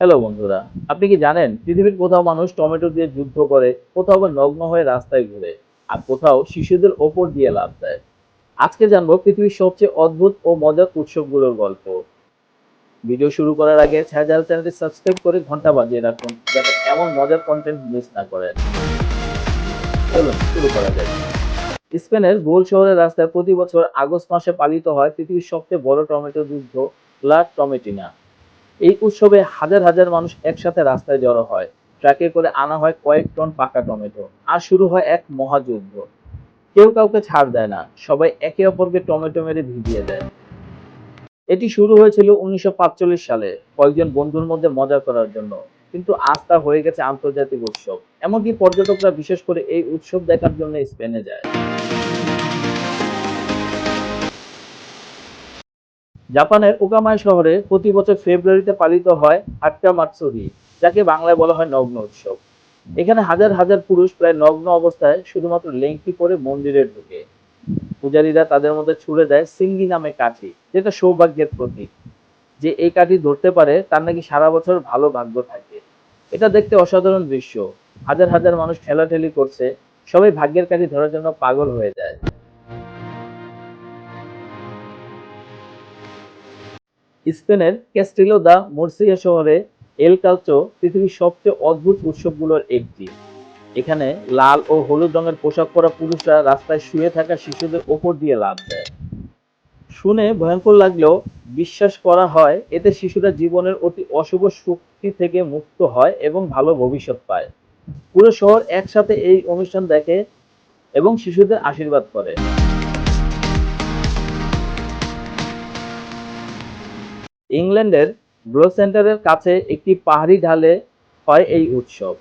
Hello বন্ধুরা, আপনি কি জানেন পৃথিবীর কোথাও মানুষ টমেটো দিয়ে যুদ্ধ করে, কোথাও আবার নগ্ন হয়ে রাস্তায় ঘুরে, আর কোথাও শিশুদের ওপর দিয়ে লাভ দেয়? আজকে জানব পৃথিবীর সবচেয়ে অদ্ভুত ও মজার উৎসবগুলোর গল্প। ভিডিও শুরু করার আগে ছায়াজাল চ্যানেলটি সাবস্ক্রাইব করে ঘণ্টা বাজিয়ে রাখুন, যাতে এমন মজার কন্টেন্ট মিস না করেন। চলুন, শুরু করা যায় স্পেনের গোল শহরের রাস্তায় প্রতি বছর আগস্ট মাসে পালিত হয় পৃথিবীর সবচেয়ে বড় টমেটো যুদ্ধ লা টমেটিনা এই উৎসবে হাজার হাজার মানুষ একসাথে রাস্তায় জড়ো হয়। ট্রাকে করে আনা হয় কয়েক টন পাকা টমেটো আর শুরু হয় এক মহাযুদ্ধ। কেউ কাউকে ছাড় দেয় না, সবাই একে অপরকে টমেটো মেরে ভিজিয়ে দেয়। এটি শুরু হয়েছিল উনিশশো সালে, কয়েকজন বন্ধুর মধ্যে মজা করার জন্য। কিন্তু আজ তা হয়ে গেছে আন্তর্জাতিক উৎসব। এমনকি পর্যটকরা বিশেষ করে এই উৎসব দেখার জন্য স্পেনে যায়। জাপানের ওকামায় শহরে প্রতি বছর ফেব্রুয়ারিতে পালিত হয় আটটা মাতসুরি যাকে বাংলায় বলা হয় নগ্ন উৎসব। এখানে হাজার হাজার পুরুষ প্রায় নগ্ন অবস্থায় শুধুমাত্র লেংটি পরে মন্দিরে ঢুকে। পূজারীরা তাদের মধ্যে ছুড়ে দেয় সিঙ্গি নামে কাঠি, যেটা সৌভাগ্যের প্রতীক। যে এই কাঠি ধরতে পারে, তার নাকি সারা বছর ভালো ভাগ্য থাকে। এটা দেখতে অসাধারণ দৃশ্য। হাজার হাজার মানুষ ঠেলাঠেলি করছে, সবাই ভাগ্যের কাঠি ধরার জন্য পাগল হয়ে যায়। স্পেনের ক্যাস্টিলো দা মুর্সিয়া শহরে এল কালচো পৃথিবীর সবচেয়ে অদ্ভুত উৎসবগুলোর একটি। এখানে লাল ও হলুদ রঙের পোশাক পরা পুরুষরা রাস্তায় শুয়ে থাকা শিশুদের ওপর দিয়ে লাভ দেয়। শুনে ভয়ঙ্কর লাগলেও বিশ্বাস করা হয়, এতে শিশুরা জীবনের অতি অশুভ শক্তি থেকে মুক্ত হয় এবং ভালো ভবিষ্যৎ পায়। পুরো শহর একসাথে এই অনুষ্ঠান দেখে এবং শিশুদের আশীর্বাদ করে। ইংল্যান্ডের গ্রো সেন্টারের কাছে একটি পাহাড়ি ঢালে হয় এই উৎসব।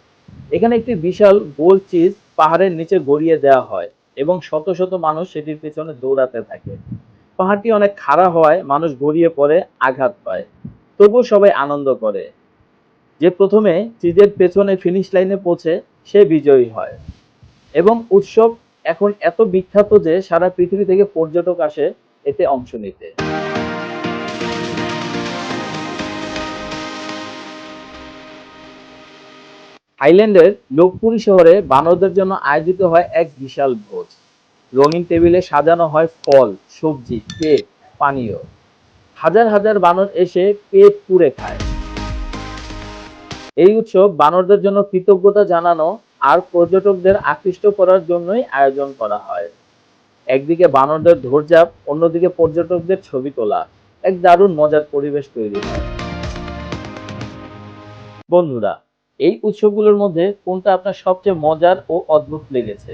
এখানে একটি বিশাল গোল চিজ পাহাড়ের নিচে গড়িয়ে দেওয়া হয় এবং শত শত মানুষ সেটির পেছনে দৌড়াতে থাকে। পাহাড়টি অনেক খাড়া হওয়ায় মানুষ গড়িয়ে পড়ে, আঘাত পায়। তবুও সবাই আনন্দ করে। যে প্রথমে চিজের পেছনে ফিনিশ লাইনে পৌঁছে সে বিজয়ী হয়। এবং উৎসব এখন এত বিখ্যাত যে সারা পৃথিবী থেকে পর্যটক আসে এতে অংশ নিতে। থাইল্যান্ডের লোকপুরি শহরে বানরদের জন্য আয়োজিত হয় এক বিশাল ভোজ। রঙিন টেবিলে সাজানো হয় ফল, সবজি, কেক, পানীয়। হাজার হাজার বানর এসে পেট পুড়ে খায়। এই উৎসব বানরদের জন্য কৃতজ্ঞতা জানানো আর পর্যটকদের আকৃষ্ট করার জন্যই আয়োজন করা হয়। একদিকে বানরদের ধৈর্যাপ অন্যদিকে পর্যটকদের ছবি তোলা। এক দারুণ মজার পরিবেশ তৈরি হয়। বন্ধুরা এই উৎসবগুলোর মধ্যে কোনটা আপনার সবচেয়ে মজার ও অদ্ভুত লেগেছে?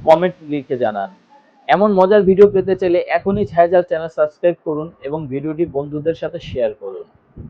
কমেন্ট লিখে জানান। এমন মজার ভিডিও পেতে চাইলে এখনই ছায়াজাল চ্যানেল সাবস্ক্রাইব করুন এবং ভিডিওটি বন্ধুদের সাথে শেয়ার করুন।